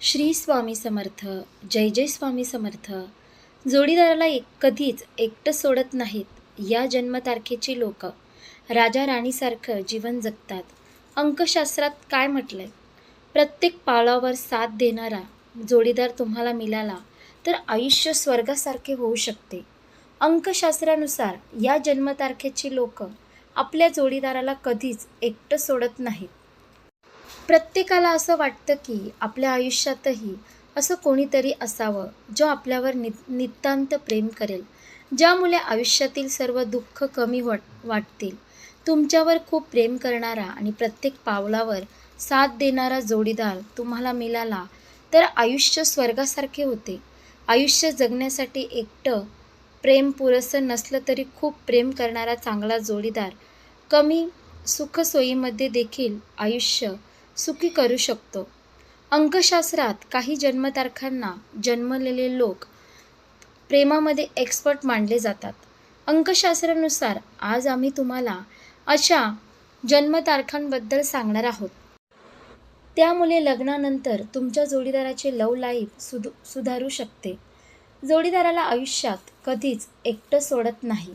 श्री स्वामी समर्थ जय जय स्वामी समर्थ. जोडीदाराला एक कधीच एकटं सोडत नाहीत या जन्मतारखेची लोक. राजा राणीसारखं जीवन जगतात. अंकशास्त्रात काय म्हटलंय? प्रत्येक पावलावर साथ देणारा जोडीदार तुम्हाला मिळाला तर आयुष्य स्वर्गासारखे होऊ शकते. अंकशास्त्रानुसार या जन्मतारखेची लोक आपल्या जोडीदाराला कधीच एकटं सोडत नाहीत. प्रत्येकाला असं वाटतं की आपल्या आयुष्यातही असं कोणीतरी असावं जो आपल्यावर नि नितांत प्रेम करेल. ज्यामुळे आयुष्यातील सर्व दुःख कमी वाट वाटतील. तुमच्यावर खूप प्रेम करणारा आणि प्रत्येक पावलावर साथ देणारा जोडीदार तुम्हाला मिळाला तर आयुष्य स्वर्गासारखे होते. आयुष्य जगण्यासाठी एकटं प्रेम पुरेसं नसलं तरी खूप प्रेम करणारा चांगला जोडीदार कमी सुखसोयीमध्ये देखील आयुष्य सुखी करू शकतो. अंकशास्त्रात काही जन्मतारखांना जन्मलेले लोक प्रेमामध्ये एक्सपर्ट मानले जातात. अंकशास्त्रानुसार आज आम्ही तुम्हाला अशा जन्मतारखांबद्दल सांगणार आहोत. त्यामुळे लग्नानंतर तुमच्या जोडीदाराचे लव लाईफ सुध सुधारू शकते. जोडीदाराला आयुष्यात कधीच एकटं सोडत नाही.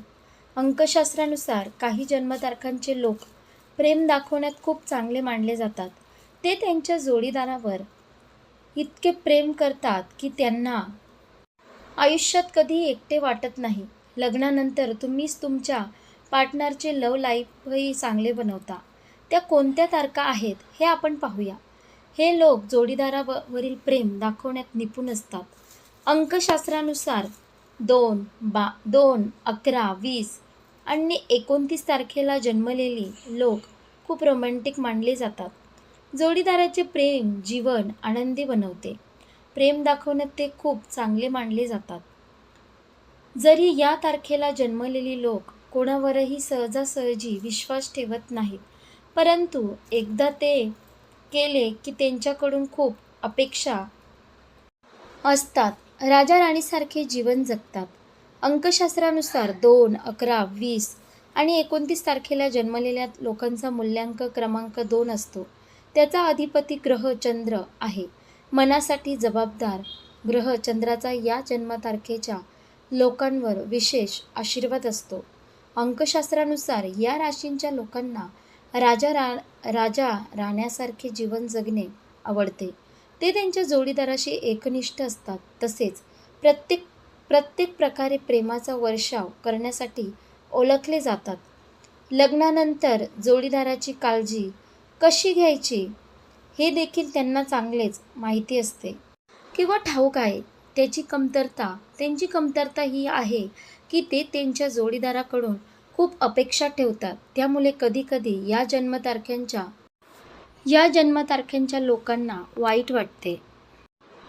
अंकशास्त्रानुसार काही जन्मतारखांचे लोक प्रेम दाखवण्यात खूप चांगले मानले जातात. ते त्यांच्या जोडीदारावर इतके प्रेम करतात की त्यांना आयुष्यात कधी एकटे वाटत नाही. लग्नानंतर तुम्हीच तुमच्या पार्टनरचे लव लाईफही चांगले बनवता. त्या कोणत्या तारखा आहेत हे आपण पाहूया. हे लोक जोडीदारावरील प्रेम दाखवण्यात निपुण असतात. अंकशास्त्रानुसार दोन बा दोन अकरा वीस आणि एकोणतीस तारखेला जन्मलेली लोक खूप रोमॅन्टिक मानले जातात. जोडीदाराचे प्रेम जीवन आनंदी बनवते. प्रेम दाखवण्यात ते खूप चांगले मानले जातात. जरी या तारखेला जन्मलेली लोक कोणावरही सहजासहजी विश्वास ठेवत नाहीत परंतु एकदा ते केले की त्यांच्याकडून खूप अपेक्षा असतात. राजा राणीसारखे जीवन जगतात. अंकशास्त्रानुसार दोन अकरा वीस आणि एकोणतीस तारखेला जन्मलेल्या लोकांचा मूल्यांक क्रमांक दोन असतो. त्याचा अधिपती ग्रह चंद्र आहे. मनासाठी जबाबदार ग्रह चंद्राचा या जन्मतारखेच्या लोकांवर विशेष आशीर्वाद असतो. अंकशास्त्रानुसार या राशींच्या लोकांना राजा रा राजा राण्यासारखे जीवन जगणे आवडते. ते त्यांच्या जोडीदाराशी एकनिष्ठ असतात. तसेच प्रत्येक प्रत्येक प्रकारे प्रेमाचा वर्षाव करण्यासाठी ओळखले जातात. लग्नानंतर जोडीदाराची काळजी कशी घ्यायची? हे देखील त्यांना चांगलेच माहिती असते. किंवा ठाऊक आहे त्याची कमतरता त्यांची कमतरता ही आहे की ते त्यांच्या जोडीदाराकडून खूप अपेक्षा ठेवतात. त्यामुळे कधीकधी या जन्मतारख्यांच्या या जन्मतारख्यांच्या लोकांना वाईट वाटते.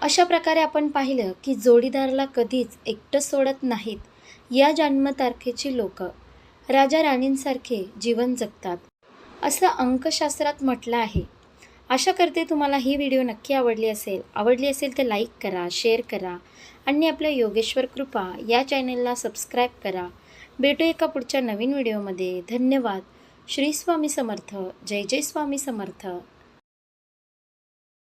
अशा प्रकारे आपण पाहिलं की जोडीदाराला कधीच एकटं सोडत नाहीत. या जन्मतारखेची लोक राजा राणींसारखे जीवन जगतात. असं अंकशास्त्रात म्हटलं आहे. आशा करते तुम्हाला ही व्हिडिओ नक्की आवडली असेल. आवडली असेल तर लाईक करा शेअर करा आणि आपल्या योगेश्वर कृपा या चॅनलला सबस्क्राईब करा. भेटू एका पुढच्या नवीन व्हिडिओमध्ये. धन्यवाद. श्री स्वामी समर्थ. जय जय स्वामी समर्थ.